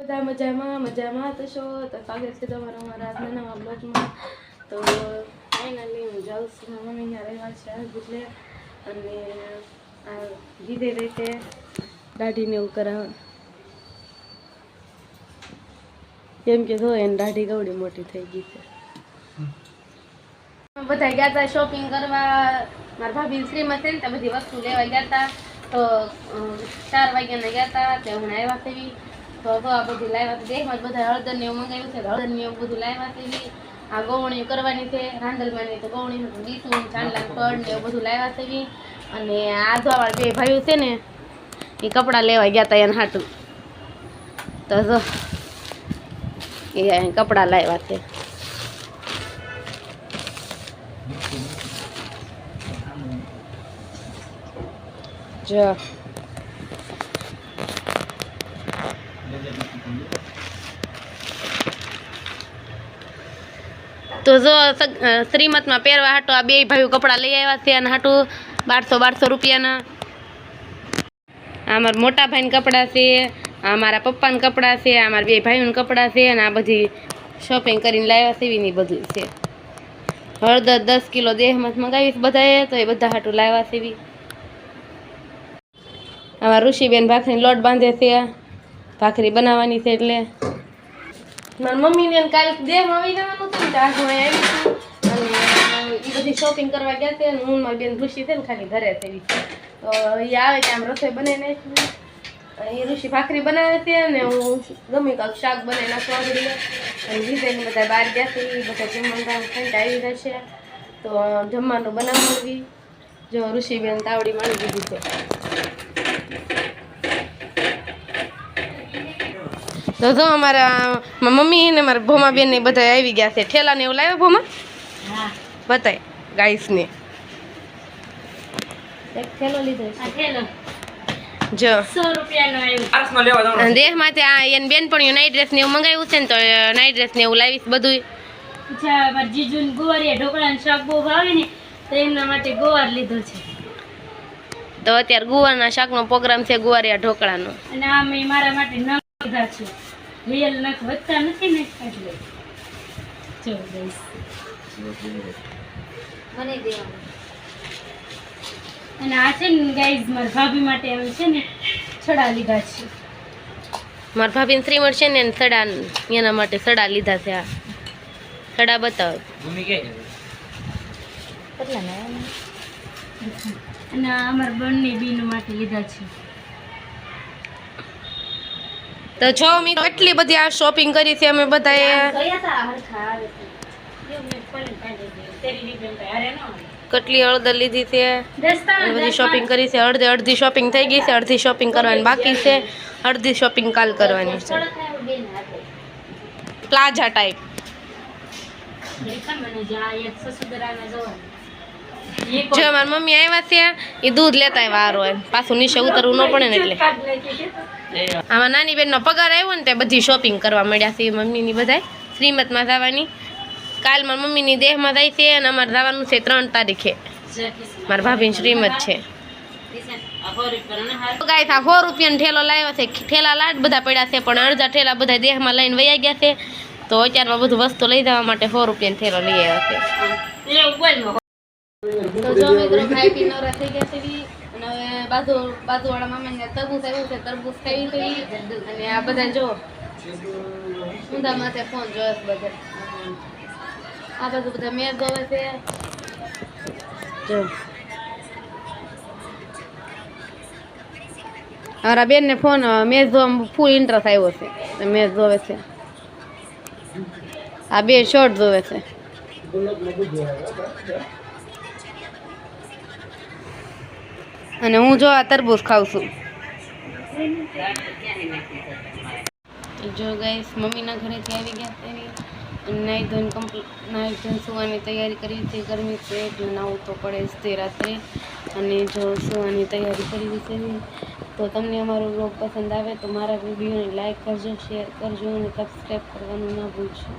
બધા મજામાં મજામાં તો તો સ્વાગત છે તમારો આજના નવા બ્લોગમાં તો ફાઇનલી હું જાઉં છું. મારા મમ્મીના રહેવા છે એટલે અને આ ધીરે રીતે દાઢીને એવું કરાવ કેમ કે જો એને દાઢી ગવડી મોટી થઈ ગઈ છે. બધા ગયા હતા શોપિંગ કરવા. મારા ભાભી શ્રીમાં છે ને ત્યાં બધી વસ્તુ લેવા ગયા હતા તો ચાર વાગ્યાના ગયા હતા તે હમણાં આવ્યા છે તો તો આ બધું લાવ્યા છે દેખમાં બધા હળદર ને છે. હળદર બધું લાવ્યા આ ગવણી કરવાની છે. રાંદલમાંની તો ગવણી ડીસું ચાંદલા કડ ને એવું બધું લાવ્યા છે અને આ ધોવાળ બે ભાઈઓ છે ને, એ કપડાં લેવા ગયા હતા એને હાટું. તો જો, એ કપડાં લાવ્યા છે. જો. તો જો શ્રીમતમાં પહેરવા હાટો આ બે ભાઈઓ કપડાં લઈ આવ્યા છે અને હાટું બારસો બારસો રૂપિયાના. આ મારા મોટા ભાઈને કપડાં છે, આ મારા પપ્પાને કપડાં છે, આ મારા બે ભાઈઓને કપડાં છે અને આ બધી શોપિંગ કરીને લાવ્યા છે એવીની બધું છે. હળદર દસ કિલો દેહમાં મંગાવીશ બધાએ, તો એ બધા હાટું લાવ્યા છે એવી. આમાં ઋષિબેન ભાખરી લોટ બાંધે છે. ભાખરી બનાવવાની છે એટલે. મારી મમ્મીને કાલે દેહમાં આવી જવાનું હતું ને આવી અને એ બધી શોપિંગ કરવા ગયા છે હું મારી બેન ઋષિ છે ને ખાલી ઘરે છે. તો એ આવે ત્યાં આમ રસોઈ બનાવી નાખી એ ઋષિ ભાખરી બનાવે છે અને હું ગમે કાંક શાક બનાવી નાખવા આગળ અને વિજયને બધા બહાર ગયા છે એ બધા જમવાનું ખાઈને આવી જશે. તો જમવાનું બનાવવું જો ઋષિબેન તાવડી માણી દીધી છે. તો જો અમારા મારા મમ્મી ને મારા ભોમા બેન ને બધા આવી ગયા છે. ઠેલા ને એવું લાવ્યો ભોમા? બતાય ગાઈસ ને. એક ઠેલો લીધો આ થેલો જો. સો રૂપિયાનો આ એને બેનપણીઓ નાઇટ ડ્રેસ ને એવું મંગાવ્યું છે ને તો ડ્રેસ ને એવું લાવીશ બધું જ્યાં મારા જીજુને શાક બહુ ભાવે ને તો એમના માટે ગુવાર લીધો છે. તો અત્યારે ગુવારના શાકનો પ્રોગ્રામ છે ગુવારિયા ઢોકળાનો. અને આ મેં મારા માટે નખ લીધા છે. રિયલ નખ વધતા નથી ને એટલે. જો. અને આ છે ને ગાઈઝ મારા ભાભી માટે એમ છે ને છડા લીધા છે. મારા ભાભીને શ્રીમળ છે ને સડા એના માટે સડા લીધા છે આ. સડા બતાવો. અને આ અમારા બંને બીન માટે લીધા છે. તો જો મિત્રો એટલી બધી આ શોપિંગ કરી છે, અમે બધાએ કેટલી હળદર લીધી છે બધી શોપિંગ કરી છે અડધી અડધી શોપિંગ થઈ ગઈ છે, અડધી શોપિંગ કરવાની બાકી છે અડધી શોપિંગ કાલ કરવાની છે. Plaza type. જો મારી મમ્મી આવ્યા છે એ દૂધ લેતા આવ્યા હારો પાછું નીચે ઉતરવું ન પડે ને એટલે. આમાં નાની બેનનો પગાર આવ્યો ને તે બધી શોપિંગ કરવા મળ્યા છે મમ્મીની બધાય. શ્રીમતમાં જવાની. કાલ મારા મમ્મીની દેહમાં જાય છે અને અમારે જવાનું છે ત્રણ તારીખે. મારા ભાભીની શ્રીમત છે. તો ગાય થા સો રૂપિયાનો ઠેલો લાવ્યો છે. ઠેલા લાડ બધા પડ્યા છે પણ અડધા ઠેલા બધા દેહમાં લઈને વયા ગયા છે. તો અત્યારમાં બધું વસ્તુ લઈ જવા માટે સો રૂપિયાનો ઠેલો લઈ આવ્યો છે. એવું બોલમાં. તો જો મિત્રો ખાઈ પી થઈ ગયા છે બી. અને હવે બાજુ બાજુવાળા મામાને તરબૂચ આવ્યું છે તરબૂચ ખાઈ થઈ અને આ બધા જો ઊંધા માથે ફોન જોયો છે બધા. આ બાજુ બધા મેર જોવે છે. જો. મારા બેન ને ફોન મેચ જોવા ફૂલ ઇન્ટરેસ્ટ આવ્યો છે. મેચ જોવે છે. આ બે શોર્ટ જોવે છે. અને હું જો આ તરબૂચ ખાઉં છું. જો ગાઈસ મમ્મીના ઘરેથી આવી ગયા અને નાહી ધોઈને કમ્પ્લીટ નાહી ધોઈને સુવાની તૈયારી કરી હતી ગરમી છે એટલે નાવું તો પડે જ તે રાત્રે. અને જો સુવાની તૈયારી કરી દીધી તો તમને અમારો બ્લોગ પસંદ આવે તો મારા વિડીયોને લાઇક કરજો શેર કરજો અને સબસ્ક્રાઈબ કરવાનું ના ભૂલશો.